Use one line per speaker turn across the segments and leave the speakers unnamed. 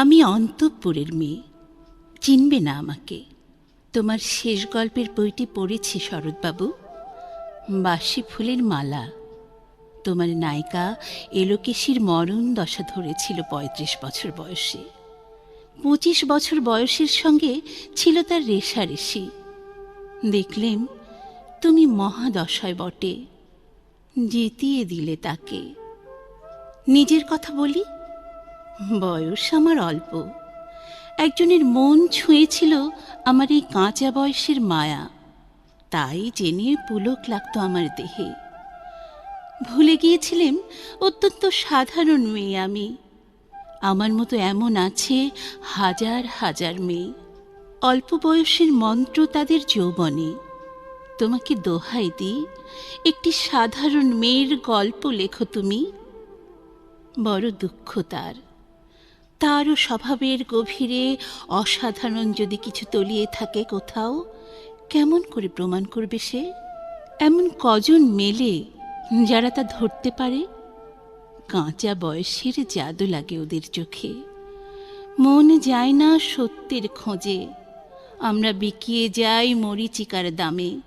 আমি অন্তঃপুরের মেয়ে। চিনবে না আমাকে। তোমার শেষ গল্পের বইটি পড়েছি শরৎবাবু। বাসি ফুলের মালা। তোমার নায়িকা এলোকেশির মরণ দশা ধরেছিল পঁয়ত্রিশ বছর বয়সে। পঁচিশ বছর বয়সের সঙ্গে ছিল তার রেশারেশি দেখলেম তুমি মহাদশায় বটে। জিতিয়ে দিলে তাকে। নিজের কথা বলি বয়স আমার অল্প। একজনের মন ছুঁয়েছিল আমার এই কাঁচা বয়সের মায়া। তাই জেনে পুলক লাগতো আমার দেহে। ভুলে গিয়েছিলেন অত্যন্ত সাধারণ মেয়ে আমি। আমার মতো এমন আছে হাজার হাজার মেয়ে। অল্প বয়সের মন্ত্র তাদের যৌবনে। তোমাকে দোহাই দিই, একটি সাধারণ মেয়ের গল্প লেখো তুমি। বড় দুঃখ তার। তারও স্বভাবের গভীরে অসাধারণ যদি কিছু তলিয়ে থাকে কোথাও, কেমন করে প্রমাণ করবে সে? এমন কজন মেলে যারা তা ধরতে পারে? কাঁচা বয়সের জাদু লাগে ওদের চোখে। মন যায় না সত্যের খোঁজে। আমরা বিকিয়ে যাই মরিচিকার দামে।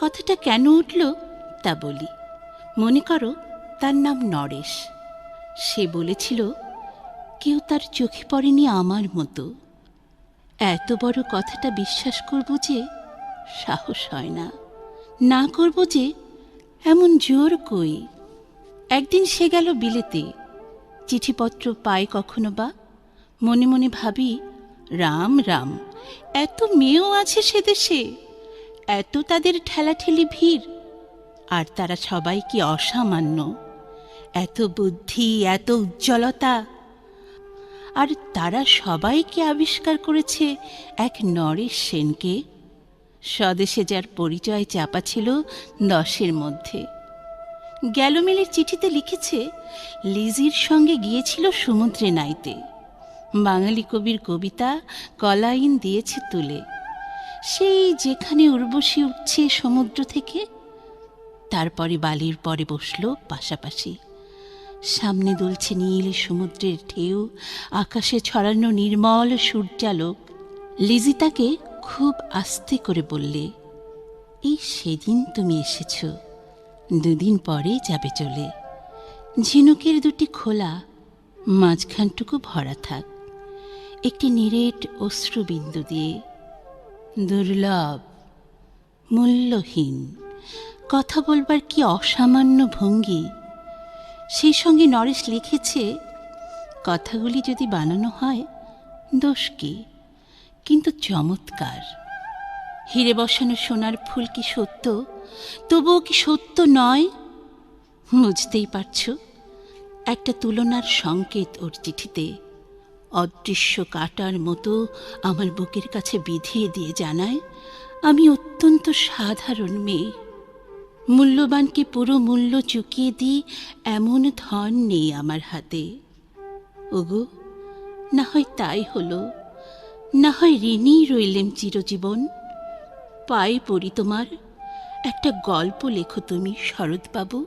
কথাটা কেন উঠল? তা বলি। মনে করো তার নাম নরেশ। সে বলেছিল কেউ তার চোখে পড়েনি আমার মতো। এত বড় কথাটা বিশ্বাস করব যে, সাহস হয় না। না করব যে, এমন জোর কই? একদিন সে গেল বিলেতে। চিঠিপত্র পায় কখনো বা? মনে মনে ভাবি, রাম রাম, এত মেয়েও আছে সে দেশে। এত তাদের ঠেলাঠেলি ভিড়। আর তারা সবাই কি অসামান্য? এত বুদ্ধি, এত উজ্জ্বলতা আর তারা সবাইকে আবিষ্কার করেছে এক নরেশ সেনকে। স্বদেশে যার পরিচয় চাপা ছিল দশের মধ্যে। গ্যালোমেলের চিঠিতে লিখেছে, লিজির সঙ্গে গিয়েছিল সমুদ্রে নাইতে। বাঙালি কবির কবিতা কলাইন দিয়েছে তুলে। সেই যেখানে উর্বশী উঠছে সমুদ্র থেকে, তারপরে বালির পরে বসল পাশাপাশি। সামনে দুলছে নীল সমুদ্রের ঢেউ, আকাশে ছড়ানো নির্মল সূর্যালোক। লিজি তাকে খুব আস্তে করে বললে, এই সেদিন তুমি এসেছ, দুদিন পরে যাবে চলে। ঝিনুকের দুটি খোলা, মাঝখানটুকু ভরা থাক। একটি নিরেট অশ্রুবিন্দু দিয়ে। দুর্লভ, মূল্যহীন, কথা বলবার কি অসামান্য ভঙ্গি? সেই সঙ্গে নরেশ লিখেছে, কথাগুলি যদি বানানো হয়, দোষ কি? কিন্তু চমৎকার। হিরে বসানো সোনার ফুল কি সত্য? তবুও কি সত্য নয়? বুঝতেই পারছ, একটা তুলনার সংকেত ওর চিঠিতে। অদৃশ্য কাটার মতো আমার বুকের কাছে বিধিয়ে দিয়ে জানায়, আমি অত্যন্ত সাধারণ মেয়ে। মূল্যবানকে পুরো মূল্য চুকিয়ে দিই? এমন ধন নেই আমার হাতে। ওগো, না হয় তাই হলো। না হয় ঋণী রইলেম চিরজীবন। পায়ে পড়ি তোমার। একটা গল্প লেখো তুমি, শরৎবাবু।